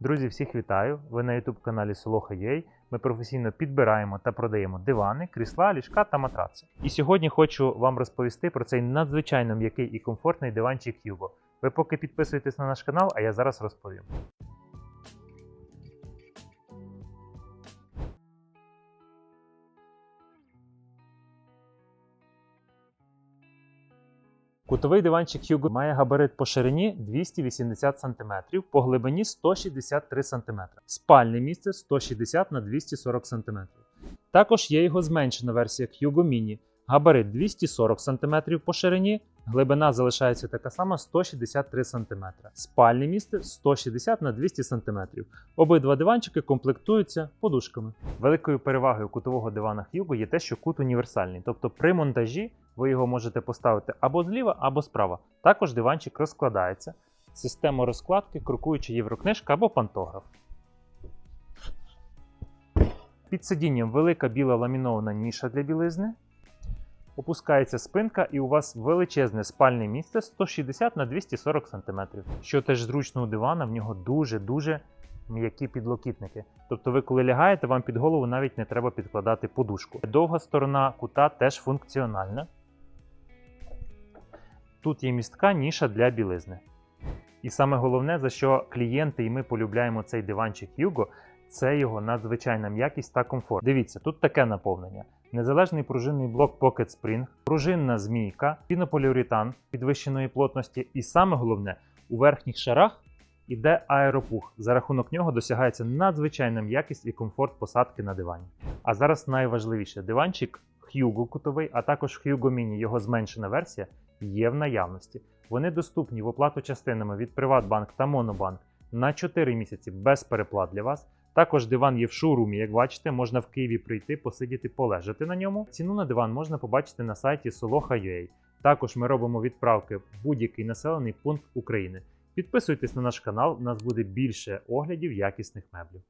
Друзі, всіх вітаю! Ви на YouTube каналі Soloha.ua. Ми професійно підбираємо та продаємо дивани, крісла, ліжка та матраци. І сьогодні хочу вам розповісти про цей надзвичайно м'який і комфортний диванчик Юго. Ви поки підписуєтесь на наш канал, а я зараз розповім. Кутовий диванчик Hugo має габарит по ширині 280 см, по глибині 163 см, спальне місце 160 на 240 см. Також є його зменшена версія Hugo Mini, габарит 240 см по ширині, глибина залишається така сама 163 см, спальне місце 160 на 200 см. Обидва диванчики комплектуються подушками. Великою перевагою кутового дивана Hugo є те, що кут універсальний, тобто при монтажі ви його можете поставити або зліва, або справа. Також диванчик розкладається. Система розкладки, крокуюча єврокнижка або пантограф. Під сидінням велика біла ламінована ніша для білизни. Опускається спинка, і у вас величезне спальне місце 160 на 240 см. Що теж зручно у дивана, в нього дуже-дуже м'які підлокітники. Тобто ви коли лягаєте, вам під голову навіть не треба підкладати подушку. Довга сторона кута теж функціональна. Тут є містка ніша для білизни. І саме головне, за що клієнти і ми полюбляємо цей диванчик Hugo, це його надзвичайна м'якість та комфорт. Дивіться, тут таке наповнення. Незалежний пружинний блок Pocket Spring, пружинна змійка, пінополіуретан підвищеної плотності, і саме головне, у верхніх шарах іде аеропух. За рахунок нього досягається надзвичайна м'якість і комфорт посадки на дивані. А зараз найважливіше диванчик Hugo кутовий, а також Hugo Mini, його зменшена версія, є в наявності. Вони доступні в оплату частинами від Приватбанк та Монобанк на 4 місяці без переплат для вас. Також диван є в шоурумі, як бачите, можна в Києві прийти, посидіти, полежати на ньому. Ціну на диван можна побачити на сайті Soloha.ua. Також ми робимо відправки в будь-який населений пункт України. Підписуйтесь на наш канал, у нас буде більше оглядів якісних меблів.